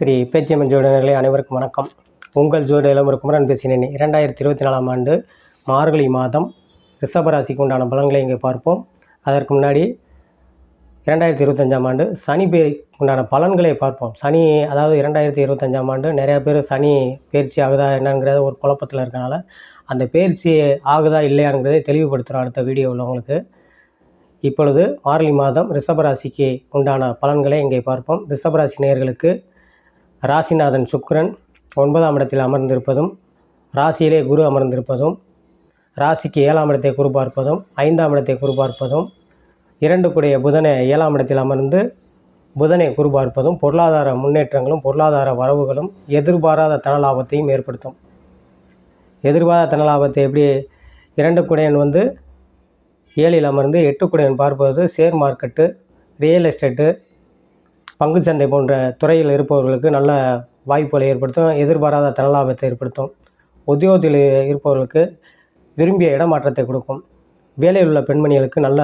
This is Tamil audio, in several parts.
ஸ்ரீ பேச்சியம்மன் ஜோதிடர்களே அனைவருக்கும் வணக்கம். உங்கள் ஜோதிட இளமுறை குமரன் பேசினேன். இரண்டாயிரத்தி இருபத்தி நாலாம் ஆண்டு மார்கழி மாதம் ரிஷபராசிக்கு உண்டான பலன்களை இங்கே பார்ப்போம். அதற்கு முன்னாடி இரண்டாயிரத்தி இருபத்தஞ்சாம் ஆண்டு சனி பேருக்கு உண்டான பலன்களை பார்ப்போம். சனி அதாவது இரண்டாயிரத்தி இருபத்தஞ்சாம் ஆண்டு நிறையா பேர் சனி பயிற்சி ஆகுதா என்னங்கிறத ஒரு குழப்பத்தில் இருக்கனால அந்த பயிற்சி ஆகுதா இல்லையாங்கிறதை தெளிவுபடுத்துகிறோம் அடுத்த வீடியோவில் உங்களுக்கு. இப்பொழுது மார்கழி மாதம் ரிஷபராசிக்கு உண்டான பலன்களை இங்கே பார்ப்போம். ரிஷபராசி நேர்களுக்கு ராசிநாதன் சுக்கிரன் ஒன்பதாம் இடத்தில் அமர்ந்திருப்பதும் ராசியிலே குரு அமர்ந்திருப்பதும் ராசிக்கு ஏழாம் இடத்தை குரு பார்ப்பதும் ஐந்தாம் இடத்தை குரு பார்ப்பதும் இரண்டு கூடிய புதனை ஏழாம் இடத்தில் அமர்ந்து புதனை குரு பார்ப்பதும் பொருளாதார முன்னேற்றங்களும் பொருளாதார வரவுகளும் எதிர்பாராத தனலாபத்தையும் ஏற்படுத்தும். எதிர்பாராத தனலாபத்தை எப்படி? இரண்டு குடையன் வந்து ஏழில் அமர்ந்து எட்டு குடையன் பார்ப்பது ஷேர் மார்க்கெட்டு ரியல் எஸ்டேட்டு பங்குச்சந்தை போன்ற துறையில் இருப்பவர்களுக்கு நல்ல வாய்ப்புகளை ஏற்படுத்தும் எதிர்பாராத தனலாபத்தை ஏற்படுத்தும். உத்தியோகத்தில் இருப்பவர்களுக்கு விரும்பிய இடமாற்றத்தை கொடுக்கும். வேலையில் உள்ள பெண்மணிகளுக்கு நல்ல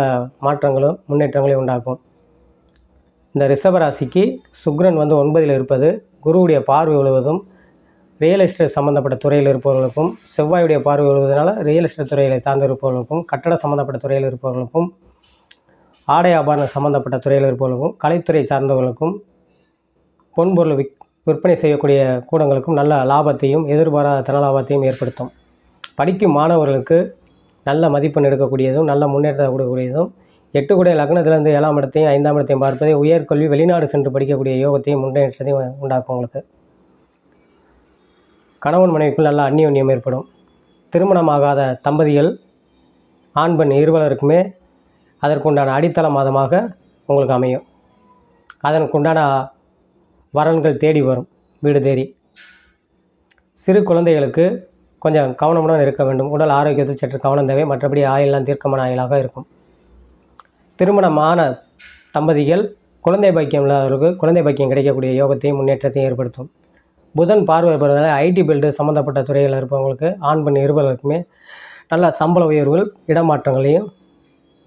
மாற்றங்களும் முன்னேற்றங்களையும் உண்டாக்கும். இந்த ரிஷபராசிக்கு சுக்ரன் வந்து ஒன்பதில் இருப்பது குருவுடைய பார்வை விழுவதும் ரியல் எஸ்டேட் சம்மந்தப்பட்ட துறையில் இருப்பவர்களுக்கும் செவ்வாயுடைய பார்வை விழுவதனால ரியல் எஸ்டேட் துறையில் சார்ந்து இருப்பவர்களுக்கும் கட்டட சம்மந்தப்பட்ட துறையில் இருப்பவர்களுக்கும் ஆடை ஆபரணம் சம்மந்தப்பட்ட துறையில் இருப்பவர்களுக்கும் கலைத்துறை சார்ந்தவர்களுக்கும் பொன்பொருள் விக் விற்பனை செய்யக்கூடிய கூடங்களுக்கும் நல்ல லாபத்தையும் எதிர்பாராத தனலாபத்தையும் ஏற்படுத்தும். படிக்கும் மாணவர்களுக்கு நல்ல மதிப்பெண் எடுக்கக்கூடியதும் நல்ல முன்னேற்றத்தை கொடுக்கக்கூடியதும் எட்டு கூட லக்னத்திலேருந்து ஏழாம் இடத்தையும் ஐந்தாம் இடத்தையும் பார்ப்பதை உயர்கல்வி வெளிநாடு சென்று படிக்கக்கூடிய யோகத்தையும் முன்னேற்றத்தையும் உண்டாக்கும் உங்களுக்கு. கணவன் மனைவிக்குள் நல்ல அந்நியோன்யம் ஏற்படும். திருமணமாகாத தம்பதிகள் ஆண் பெண் இருவலருக்குமே அதற்குண்டான அடித்தள மாதமாக உங்களுக்கு அமையும். அதற்குண்டான வரன்கள் தேடி வரும் வீடு தேடி. சிறு குழந்தைகளுக்கு கொஞ்சம் கவனமுடன் இருக்க வேண்டும். உடல் ஆரோக்கியத்தில் சற்று கவனம் தேவை. மற்றபடி ஆயிலெலாம் தீர்க்கமான ஆயிலாக இருக்கும். திருமணமான தம்பதிகள் குழந்தை பாக்கியம் இல்லாதவர்களுக்கு குழந்தை பாக்கியம் கிடைக்கக்கூடிய யோகத்தையும் முன்னேற்றத்தையும் ஏற்படுத்தும். புதன் பார்வை பெறுவதால் ஐடி பில்டு சம்மந்தப்பட்ட துறையில் இருப்பவங்களுக்கு ஆண் பெண் இருவர்களுக்குமே நல்ல சம்பள உயர்வுகள் இடமாற்றங்களையும்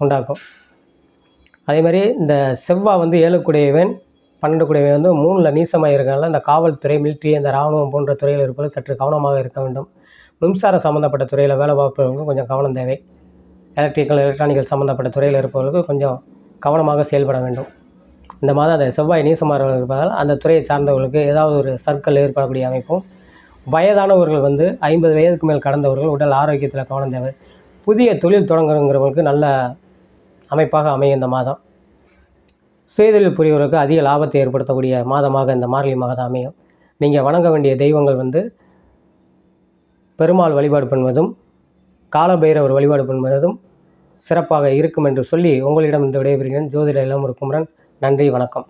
உண்டாக்கும். அதே மாதிரி இந்த செவ்வாய் வந்து ஏழுக்குடையவன் பன்னெண்டு கூடியவன் வந்து மூணில் நீசமாக இருக்கிறனால இந்த காவல்துறை மிலிட்ரி இந்த இராணுவம் போன்ற துறையில் இருப்பது சற்று கவனமாக இருக்க வேண்டும். மின்சாரம் சம்மந்தப்பட்ட துறையில் வேலை பார்ப்பவர்களுக்கும் கொஞ்சம் கவனம் தேவை. எலக்ட்ரிக்கல் எலக்ட்ரானிக்கல் சம்மந்தப்பட்ட துறையில் இருப்பவர்களுக்கு கொஞ்சம் கவனமாக செயல்பட வேண்டும். இந்த மாதம் அந்த செவ்வாய் நீசமாக இருப்பதால் அந்த துறையை சார்ந்தவர்களுக்கு ஏதாவது ஒரு சர்க்கிள் ஏற்படக்கூடிய அமைப்பும் வயதானவர்கள் வந்து ஐம்பது வயதுக்கு மேல் கடந்தவர்கள் உடல் ஆரோக்கியத்தில் கவனம் தேவை. புதிய தொழில் தொடங்குறவங்களுக்கு நல்ல அமைப்பாக அமையும் இந்த மாதம். சுயதொழில் புரிவருக்கு அதிக லாபத்தை ஏற்படுத்தக்கூடிய மாதமாக இந்த மார்கழி மாதம் அமையும். நீங்கள் வணங்க வேண்டிய தெய்வங்கள் வந்து பெருமாள் வழிபாடு பண்ணுவதும் காலபைரவர் வழிபாடு பண்ணுவதும் சிறப்பாக இருக்கும் என்று சொல்லி உங்களிடம் இந்த விடைபெறுகிறேன். ஜோதிட இளமுரு குமரன். நன்றி வணக்கம்.